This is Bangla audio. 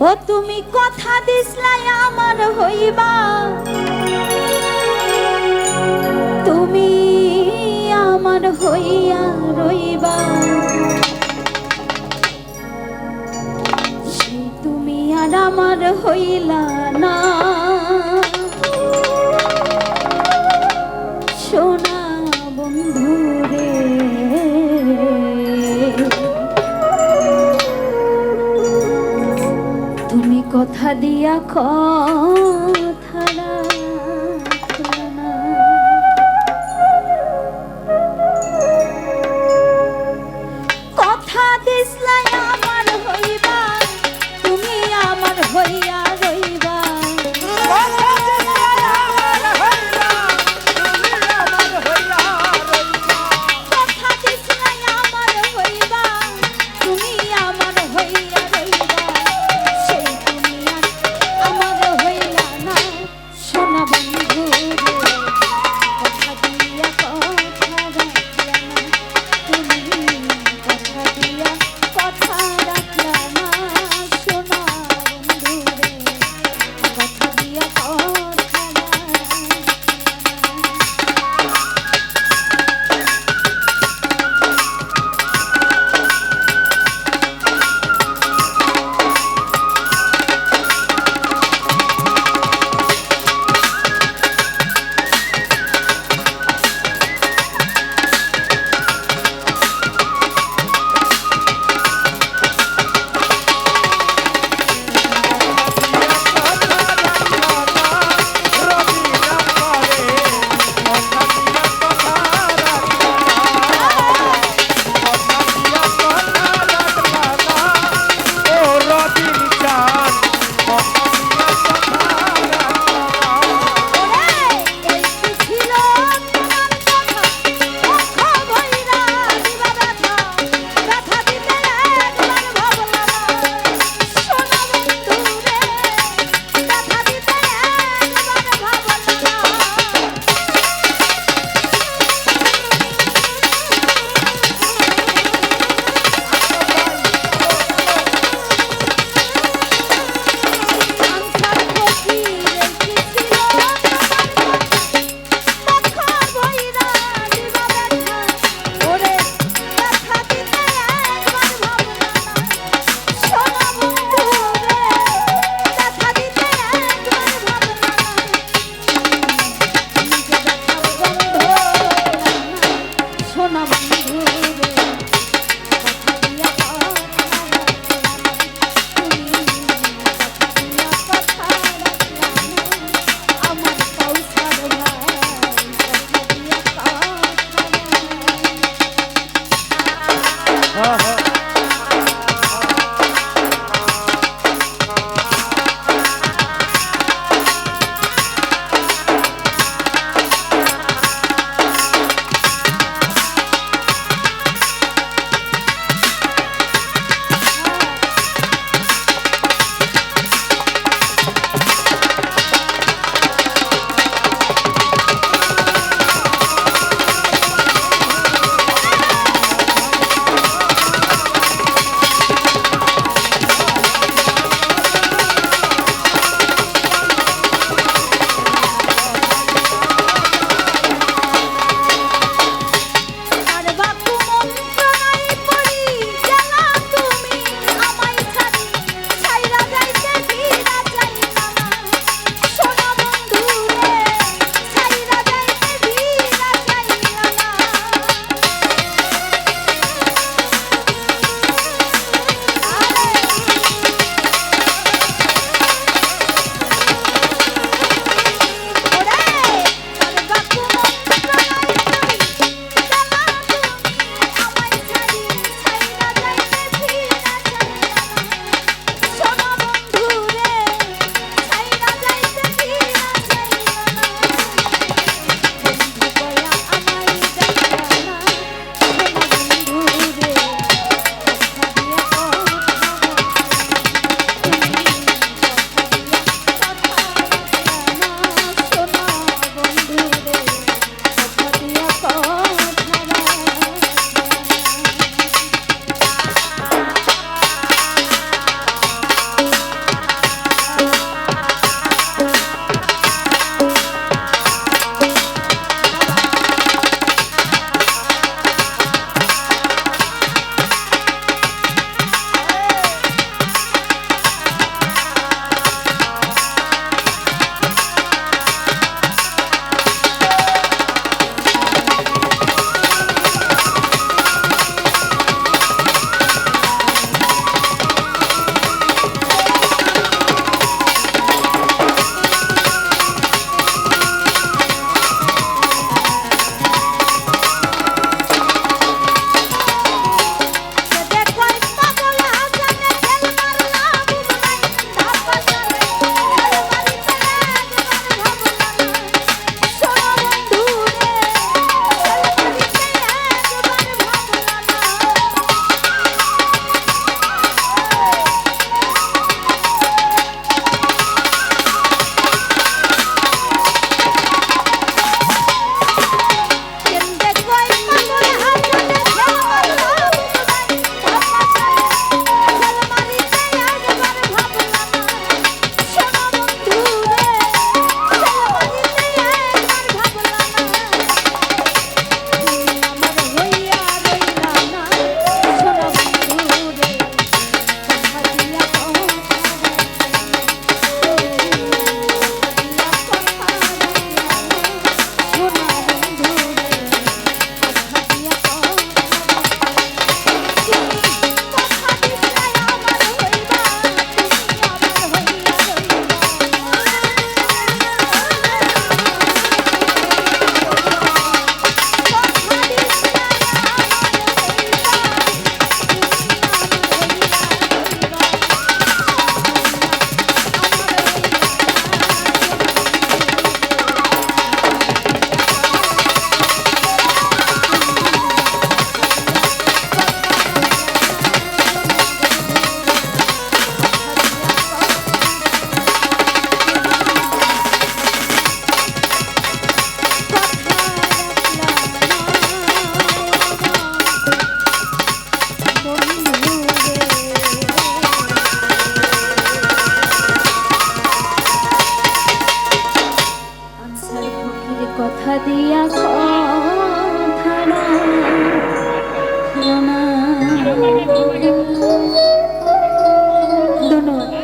ও তুমি কথা দিসলাই আমার হইবা। তুমি আমার হইয়া রইবা। সেই তুমি আর আমার হইলা কথা দিয়া খ number. কথা দিয়া কথা না। ধন্যবাদ